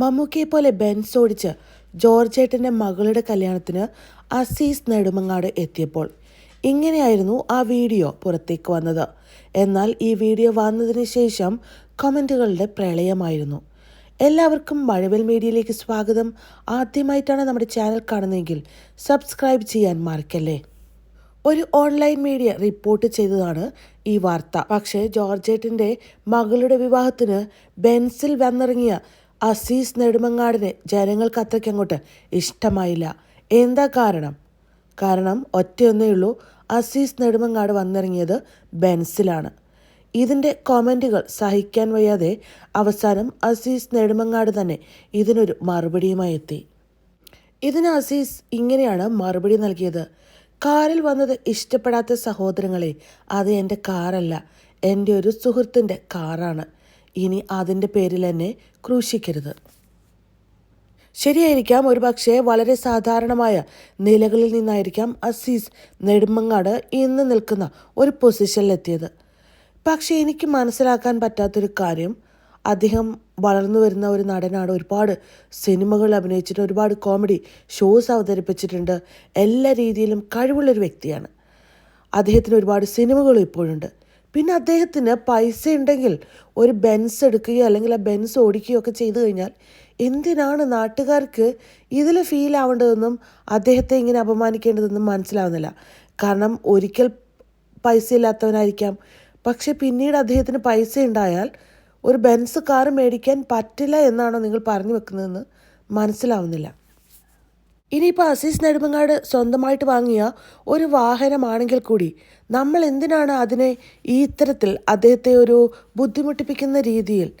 മമ്മൂക്കയെ പോലെ ബെൻസ് ഓടിച്ച് ജോർജേട്ടന്റെ മകളുടെ കല്യാണത്തിന് അസീസ് നെടുമങ്ങാട് എത്തിയപ്പോൾ ഇങ്ങനെയായിരുന്നു ആ വീഡിയോ പുറത്തേക്ക് വന്നത്. എന്നാൽ ഈ വീഡിയോ വന്നതിന് ശേഷം കമന്റുകളുടെ പ്രളയമായിരുന്നു. എല്ലാവർക്കും മഴവിൽ മീഡിയയിലേക്ക് സ്വാഗതം. ആദ്യമായിട്ടാണ് നമ്മുടെ ചാനൽ കാണുന്നതെങ്കിൽ സബ്സ്ക്രൈബ് ചെയ്യാൻ മറക്കല്ലേ? ഒരു ഓൺലൈൻ മീഡിയ റിപ്പോർട്ട് ചെയ്തതാണ് ഈ വാർത്ത. പക്ഷേ ജോർജേട്ടിന്റെ മകളുടെ വിവാഹത്തിന് ബെൻസിൽ വന്നിറങ്ങിയ അസീസ് നെടുമങ്ങാടിനെ ജനങ്ങൾക്ക് അത്രയ്ക്ക് അങ്ങോട്ട് ഇഷ്ടമായില്ല. എന്താ കാരണം? കാരണം ഒറ്റയൊന്നേ ഉള്ളൂ അസീസ് നെടുമങ്ങാട് വന്നിറങ്ങിയത് ബെൻസിലാണ്. ഇതിന്റെ കോമന്റുകൾ സഹിക്കാൻ വയ്യാതെ അവസാനം അസീസ് നെടുമങ്ങാട് തന്നെ ഇതിനൊരു മറുപടിയുമായി എത്തി. ഇതിന് അസീസ് ഇങ്ങനെയാണ് മറുപടി നൽകിയത്. കാറിൽ വന്നത് ഇഷ്ടപ്പെടാത്ത സഹോദരങ്ങളെ അത് എന്റെ കാറല്ല. എന്റെ ഒരു സുഹൃത്തിന്റെ കാറാണ്. ഇനി അതിന്റെ പേരിൽ തന്നെ ക്രൂശിക്കരുത്. ശരിയായിരിക്കാം. ഒരുപക്ഷെ വളരെ സാധാരണമായ നിലകളിൽ നിന്നായിരിക്കാം അസീസ് നെടുമങ്ങാട് ഇന്ന് നിൽക്കുന്ന ഒരു പൊസിഷനിലെത്തിയത് പക്ഷേ എനിക്ക് മനസ്സിലാക്കാൻ പറ്റാത്തൊരു കാര്യം അദ്ദേഹം വളർന്നു വരുന്ന ഒരു നടനാണ്. ഒരുപാട് സിനിമകൾ അഭിനയിച്ചിട്ട് ഒരുപാട് കോമഡി ഷോസ് അവതരിപ്പിച്ചിട്ടുണ്ട്. എല്ലാ രീതിയിലും കഴിവുള്ളൊരു വ്യക്തിയാണ്. അദ്ദേഹത്തിന് ഒരുപാട് സിനിമകളും ഇപ്പോഴുണ്ട്. പിന്നെ അദ്ദേഹത്തിന് പൈസ ഉണ്ടെങ്കിൽ ഒരു ബെൻസ് എടുക്കുകയോ അല്ലെങ്കിൽ ആ ബെൻസ് ഓടിക്കുകയോ ഒക്കെ ചെയ്തു കഴിഞ്ഞാൽ എന്തിനാണ് നാട്ടുകാർക്ക് ഇതിൽ ഫീൽ ആവേണ്ടതെന്നും അദ്ദേഹത്തെ ഇങ്ങനെ അപമാനിക്കേണ്ടതെന്നും മനസ്സിലാവുന്നില്ല. കാരണം ഒരിക്കൽ പൈസ ഇല്ലാത്തവനായിരിക്കാം. പക്ഷെ പിന്നീട് അദ്ദേഹത്തിന് പൈസ ഉണ്ടായാൽ ഒരു ബെൻസ് കാർ മേടിക്കാൻ പറ്റില്ല എന്നാണോ നിങ്ങൾ പറഞ്ഞു വെക്കുന്നതെന്ന് മനസ്സിലാവുന്നില്ല. ഇനിയിപ്പോൾ അസീസ് നെടുമങ്ങാട് സ്വന്തമായിട്ട് വാങ്ങിയ ഒരു വാഹനമാണെങ്കിൽ കൂടി നമ്മൾ എന്തിനാണ് അതിനെ ഈ ഇത്തരത്തിൽ അദ്ദേഹത്തെ ഒരു ബുദ്ധിമുട്ടിപ്പിക്കുന്ന രീതിയിൽ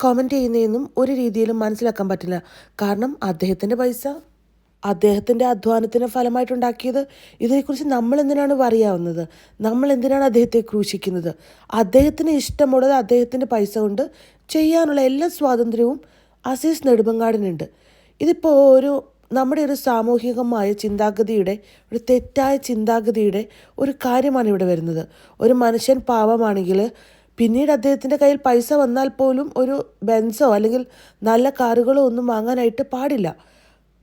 കമന്റ് ചെയ്യുന്നതെന്നും ഒരു രീതിയിലും മനസ്സിലാക്കാൻ പറ്റില്ല. കാരണം അദ്ദേഹത്തിന്റെ പൈസ അദ്ദേഹത്തിന്റെ അധ്വാനത്തിന് ഫലമായിട്ടുണ്ടാക്കിയത് ഇതിനെക്കുറിച്ച് നമ്മൾ എന്തിനാണ് പറയാവുന്നത്? നമ്മൾ എന്തിനാണ് അദ്ദേഹത്തെ ക്രൂശിക്കുന്നത്? അദ്ദേഹത്തിന് ഇഷ്ടമുള്ളത് അദ്ദേഹത്തിന്റെ പൈസ കൊണ്ട് ചെയ്യാനുള്ള എല്ലാ സ്വാതന്ത്ര്യവും അസീസ് നെടുമങ്ങാടിനുണ്ട്. ഇതിപ്പോൾ ഒരു നമ്മുടെ ഒരു സാമൂഹികമായ ചിന്താഗതിയുടെ ഒരു തെറ്റായ ചിന്താഗതിയുടെ ഒരു കാര്യമാണ് ഇവിടെ വരുന്നത്. ഒരു മനുഷ്യൻ പാവമാണെങ്കിൽ പിന്നീട് അദ്ദേഹത്തിന്റെ കയ്യിൽ പൈസ വന്നാൽ പോലും ഒരു ബെൻസോ അല്ലെങ്കിൽ നല്ല കാറുകളോ ഒന്നും വാങ്ങാനായിട്ട് പാടില്ല.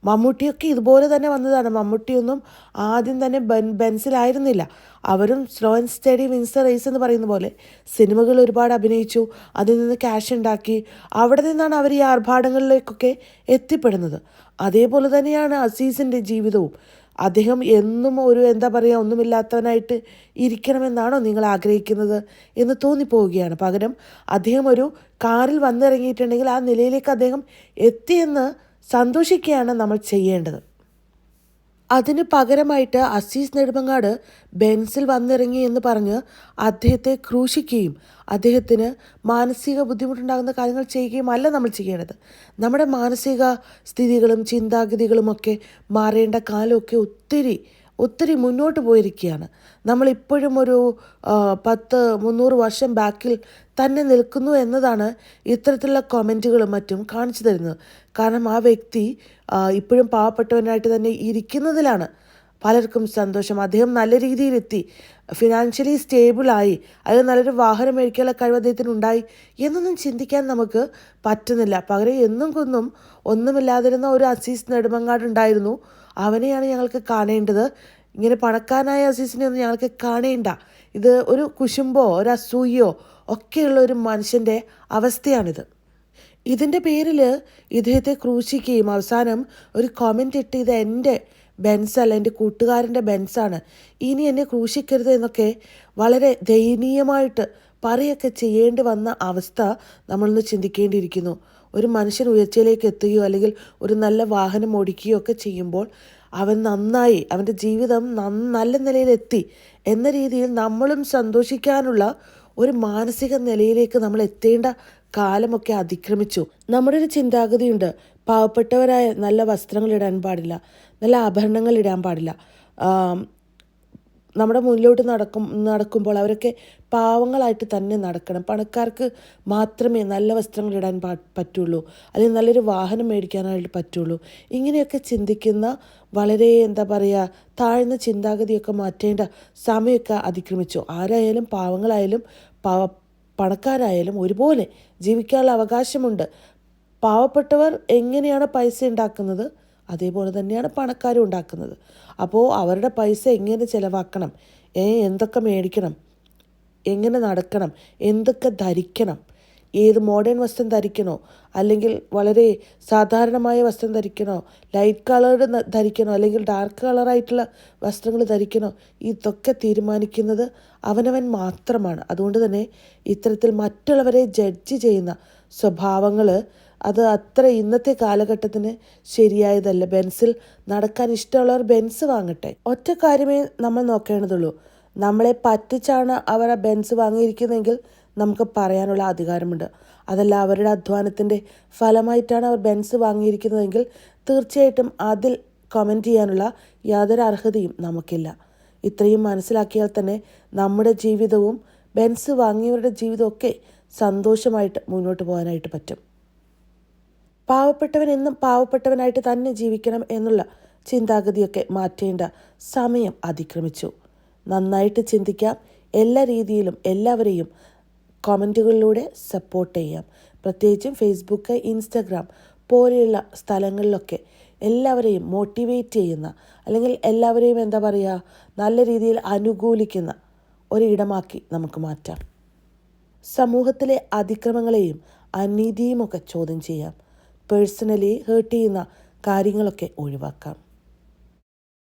മമ്മൂട്ടിയൊക്കെ ഇതുപോലെ തന്നെ വന്നതാണ്. മമ്മൂട്ടിയൊന്നും ആദ്യം തന്നെ ബെൻ ബെൻസിലായിരുന്നില്ല. അവരും slow and steady wins race എന്ന് പറയുന്ന പോലെ സിനിമകൾ ഒരുപാട് അഭിനയിച്ചു അതിൽ നിന്ന് ക്യാഷ് ഉണ്ടാക്കി അവിടെ നിന്നാണ് അവർ ഈ ആർഭാടങ്ങളിലേക്കൊക്കെ എത്തിപ്പെടുന്നത്. അതേപോലെ തന്നെയാണ് അസീസിന്റെ ജീവിതവും. അദ്ദേഹം എന്നും ഒരു എന്താ പറയുക ഒന്നുമില്ലാത്തവനായിട്ട് ഇരിക്കണമെന്നാണോ നിങ്ങൾ ആഗ്രഹിക്കുന്നത് എന്ന് തോന്നിപ്പോവുകയാണ്. പകരം അദ്ദേഹം ഒരു കാറിൽ വന്നിറങ്ങിയിട്ടുണ്ടെങ്കിൽ ആ നിലയിലേക്ക് അദ്ദേഹം എത്തിയെന്ന് സന്തോഷിക്കുകയാണ് നമ്മൾ ചെയ്യേണ്ടത്. അതിന് പകരമായിട്ട് അസീസ് നെടുമങ്ങാട് ബെൻസിൽ വന്നിറങ്ങി എന്ന് പറഞ്ഞ് അദ്ദേഹത്തെ ക്രൂശിക്കുകയും അദ്ദേഹത്തിന് മാനസിക ബുദ്ധിമുട്ടുണ്ടാകുന്ന കാര്യങ്ങൾ ചെയ്യുകയും അല്ല നമ്മൾ ചെയ്യേണ്ടത്. നമ്മുടെ മാനസിക സ്ഥിതികളും ചിന്താഗതികളുമൊക്കെ മാറേണ്ട കാലമൊക്കെ ഒത്തിരി ഒത്തിരി മുന്നോട്ട് പോയിരിക്കുകയാണ്. നമ്മളിപ്പോഴും ഒരു പത്ത് മുന്നൂറ് വർഷം ബാക്കിൽ തന്നെ നിൽക്കുന്നു എന്നതാണ് ഇത്തരത്തിലുള്ള കൊമന്റുകളും മറ്റും കാണിച്ചു തരുന്നത്. കാരണം ആ വ്യക്തി ഇപ്പോഴും പാവപ്പെട്ടവനായിട്ട് തന്നെ ഇരിക്കുന്നതിലാണ്. പലർക്കും സന്തോഷം. അദ്ദേഹം നല്ല രീതിയിലെത്തി. ഫിനാൻഷ്യലി സ്റ്റേബിളായി അതിൽ നല്ലൊരു വാഹനം മേടിക്കാനുള്ള കഴിവ് അദ്ദേഹത്തിന് ഉണ്ടായി എന്നൊന്നും ചിന്തിക്കാൻ നമുക്ക് പറ്റുന്നില്ല. പകരം എന്നും കൊന്നും ഒന്നുമില്ലാതിരുന്ന ഒരു അസീസ് നെടുമങ്ങാടുണ്ടായിരുന്നു. അവനെയാണ് ഞങ്ങൾക്ക് കാണേണ്ടത്. ഇങ്ങനെ പണക്കാരനായ അസീസിനെ ഒന്നും ഞങ്ങൾക്ക് കാണേണ്ട. ഇത് ഒരു കുശുമ്പോ ഒരു അസൂയോ ഒക്കെയുള്ള ഒരു മനുഷ്യന്റെ അവസ്ഥയാണിത്. ഇതിന്റെ പേരിൽ ഇദ്ദേഹത്തെ ക്രൂശിക്കുകയും അവസാനം ഒരു കോമന്റ് ഇട്ട് ഇത് എന്റെ ബെൻസ് അല്ല എന്റെ കൂട്ടുകാരന്റെ ബെൻസാണ്. ഇനി എന്നെ ക്രൂശിക്കരുത് എന്നൊക്കെ വളരെ ദയനീയമായിട്ട് പറയൊക്കെ ചെയ്യേണ്ടി വന്ന അവസ്ഥ നമ്മളൊന്ന് ചിന്തിക്കേണ്ടിയിരിക്കുന്നു. ഒരു മനുഷ്യൻ ഉയർച്ചയിലേക്ക് എത്തുകയോ അല്ലെങ്കിൽ ഒരു നല്ല വാഹനം ഓടിക്കുകയോ ഒക്കെ ചെയ്യുമ്പോൾ അവൻ നന്നായി അവന്റെ ജീവിതം നല്ല നിലയിലെത്തി എന്ന രീതിയിൽ നമ്മളും സന്തോഷിക്കാനുള്ള ഒരു മാനസിക നിലയിലേക്ക് നമ്മൾ എത്തേണ്ട കാലമൊക്കെ അതിക്രമിച്ചു. നമ്മുടെ ഒരു ചിന്താഗതിയുണ്ട്. പാവപ്പെട്ടവരായ നല്ല വസ്ത്രങ്ങൾ ഇടാൻ പാടില്ല നല്ല ആഭരണങ്ങൾ ഇടാൻ പാടില്ല. നമ്മുടെ മുന്നിലോട്ട് നടക്കും നടക്കുമ്പോൾ അവരൊക്കെ പാവങ്ങളായിട്ട് തന്നെ നടക്കണം. പണക്കാർക്ക് മാത്രമേ നല്ല വസ്ത്രങ്ങൾ ഇടാൻ പാ പറ്റുള്ളൂ. അല്ലെങ്കിൽ നല്ലൊരു വാഹനം മേടിക്കാനായിട്ട് പറ്റുള്ളൂ. ഇങ്ങനെയൊക്കെ ചിന്തിക്കുന്ന വളരെ എന്താ പറയുക താഴ്ന്ന ചിന്താഗതിയൊക്കെ മാറ്റേണ്ട സമയമൊക്കെ അതിക്രമിച്ചു. ആരായാലും പാവങ്ങളായാലും പാവ പണക്കാരായാലും ഒരുപോലെ ജീവിക്കാനുള്ള അവകാശമുണ്ട്. പാവപ്പെട്ടവർ എങ്ങനെയാണ് പൈസ ഉണ്ടാക്കുന്നത്? അതേപോലെ തന്നെയാണ് പണക്കാരും ഉണ്ടാക്കുന്നത്. അപ്പോൾ അവരുടെ പൈസ എങ്ങനെ ചിലവാക്കണം? എന്തൊക്കെ മേടിക്കണം? എങ്ങനെ നടക്കണം? എന്തൊക്കെ ധരിക്കണം? ഏത് മോഡേൺ വസ്ത്രം ധരിക്കണോ? അല്ലെങ്കിൽ വളരെ സാധാരണമായ വസ്ത്രം ധരിക്കണോ? Light coloured ധരിക്കണോ? അല്ലെങ്കിൽ ഡാർക്ക് കളറായിട്ടുള്ള വസ്ത്രങ്ങൾ ധരിക്കണോ? ഇതൊക്കെ തീരുമാനിക്കുന്നത് അവനവൻ മാത്രമാണ്. അതുകൊണ്ട് തന്നെ ഇത്തരത്തിൽ മറ്റുള്ളവരെ ജഡ്ജ് ചെയ്യുന്ന സ്വഭാവങ്ങൾ അത് അത്ര ഇന്നത്തെ കാലഘട്ടത്തിന് ശരിയായതല്ല. ബെൻസിൽ നടക്കാൻ ഇഷ്ടമുള്ളവർ ബെൻസ് വാങ്ങട്ടെ. ഒറ്റ കാര്യമേ നമ്മൾ നോക്കേണ്ടതുള്ളൂ. നമ്മളെ പറ്റിച്ചാണ് അവർ ആ ബെൻസ് വാങ്ങിയിരിക്കുന്നതെങ്കിൽ നമുക്ക് പറയാനുള്ള അധികാരമുണ്ട്. അതല്ല അവരുടെ അധ്വാനത്തിന്റെ ഫലമായിട്ടാണ് അവർ ബെൻസ് വാങ്ങിയിരിക്കുന്നതെങ്കിൽ തീർച്ചയായിട്ടും അതിൽ കമന്റ് ചെയ്യാനുള്ള യാതൊരു അർഹതയും നമുക്കില്ല. ഇത്രയും മനസ്സിലാക്കിയാൽ തന്നെ നമ്മുടെ ജീവിതവും ബെൻസ് വാങ്ങിയവരുടെ ജീവിതമൊക്കെ സന്തോഷമായിട്ട് മുന്നോട്ട് പോകാനായിട്ട് പറ്റും. പാവപ്പെട്ടവൻ എന്നും പാവപ്പെട്ടവനായിട്ട് തന്നെ ജീവിക്കണം എന്നുള്ള ചിന്താഗതിയൊക്കെ മാറ്റേണ്ട സമയം അതിക്രമിച്ചു. നന്നായിട്ട് ചിന്തിക്കാം. എല്ലാ രീതിയിലും എല്ലാവരെയും കമന്റുകളിലൂടെ സപ്പോർട്ട് ചെയ്യാം. പ്രത്യേകിച്ചും ഫേസ്ബുക്ക് ഇൻസ്റ്റഗ്രാം പോലെയുള്ള സ്ഥലങ്ങളിലൊക്കെ എല്ലാവരെയും മോട്ടിവേറ്റ് ചെയ്യുന്ന അല്ലെങ്കിൽ എല്ലാവരെയും എന്താ പറയുക നല്ല രീതിയിൽ അനുകൂലിക്കുന്ന ഒരിടമാക്കി നമുക്ക് മാറ്റാം. സമൂഹത്തിലെ അതിക്രമങ്ങളെയും അനീതിയുമൊക്കെ ചോദ്യം ചെയ്യാം. പേഴ്സണലി ഹേർട്ട് ചെയ്യുന്ന കാര്യങ്ങളൊക്കെ ഒഴിവാക്കാം.